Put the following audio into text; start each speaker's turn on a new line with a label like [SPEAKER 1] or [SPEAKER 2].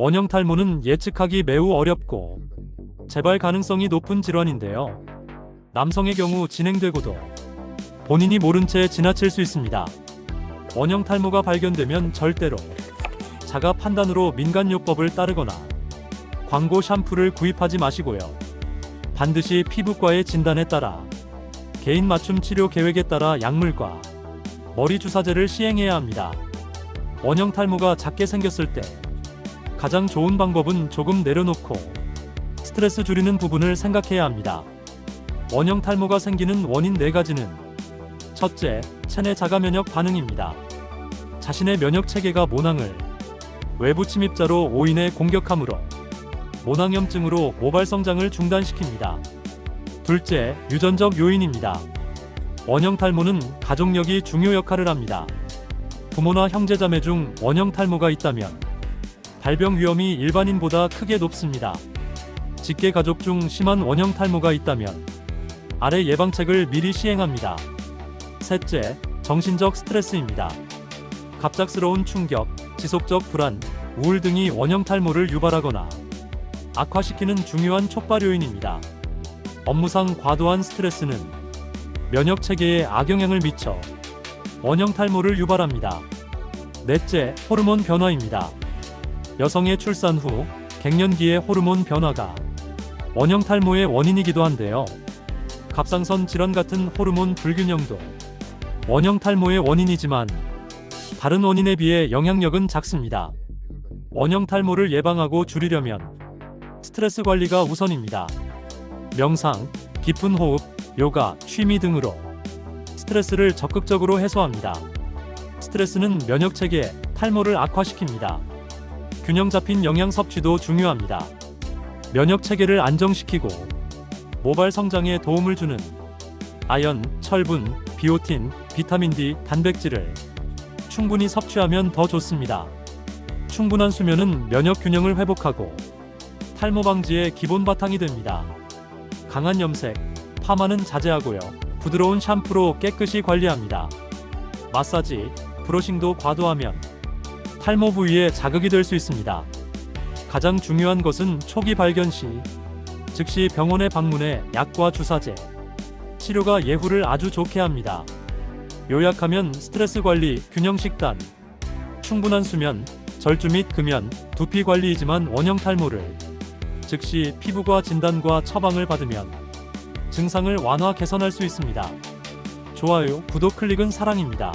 [SPEAKER 1] 원형 탈모는 예측하기 매우 어렵고 재발 가능성이 높은 질환인데요. 남성의 경우 진행되고도 본인이 모른 채 지나칠 수 있습니다. 원형 탈모가 발견되면 절대로 자가 판단으로 민간요법을 따르거나 광고 샴푸를 구입하지 마시고요. 반드시 피부과의 진단에 따라 개인 맞춤 치료 계획에 따라 약물과 머리 주사제를 시행해야 합니다. 원형 탈모가 작게 생겼을 때 가장 좋은 방법은 조금 내려놓고 스트레스 줄이는 부분을 생각해야 합니다. 원형 탈모가 생기는 원인 네 가지는 첫째, 체내 자가 면역 반응입니다. 자신의 면역 체계가 모낭을 외부 침입자로 오인해 공격하므로 모낭염증으로 모발 성장을 중단시킵니다. 둘째, 유전적 요인입니다. 원형 탈모는 가족력이 중요 역할을 합니다. 부모나 형제자매 중 원형 탈모가 있다면 발병 위험이 일반인보다 크게 높습니다. 직계 가족 중 심한 원형 탈모가 있다면 아래 예방책을 미리 시행합니다. 셋째, 정신적 스트레스입니다. 갑작스러운 충격, 지속적 불안, 우울 등이 원형 탈모를 유발하거나 악화시키는 중요한 촉발 요인입니다. 업무상 과도한 스트레스는 면역 체계에 악영향을 미쳐 원형 탈모를 유발합니다. 넷째, 호르몬 변화입니다. 여성의 출산 후 갱년기의 호르몬 변화가 원형 탈모의 원인이기도 한데요. 갑상선 질환 같은 호르몬 불균형도 원형 탈모의 원인이지만 다른 원인에 비해 영향력은 작습니다. 원형 탈모를 예방하고 줄이려면 스트레스 관리가 우선입니다. 명상, 깊은 호흡, 요가, 취미 등으로 스트레스를 적극적으로 해소합니다. 스트레스는 면역 체계, 탈모를 악화시킵니다. 균형 잡힌 영양 섭취도 중요합니다. 면역 체계를 안정시키고 모발 성장에 도움을 주는 아연, 철분, 비오틴, 비타민 D, 단백질을 충분히 섭취하면 더 좋습니다. 충분한 수면은 면역 균형을 회복하고 탈모 방지의 기본 바탕이 됩니다. 강한 염색, 파마는 자제하고요. 부드러운 샴푸로 깨끗이 관리합니다. 마사지, 브러싱도 과도하면 탈모 부위에 자극이 될 수 있습니다. 가장 중요한 것은 초기 발견 시 즉시 병원에 방문해 약과 주사제, 치료가 예후를 아주 좋게 합니다. 요약하면 스트레스 관리, 균형 식단, 충분한 수면, 절주 및 금연, 두피 관리이지만 원형 탈모를 즉시 피부과 진단과 처방을 받으면 증상을 완화 개선할 수 있습니다. 좋아요, 구독 클릭은 사랑입니다.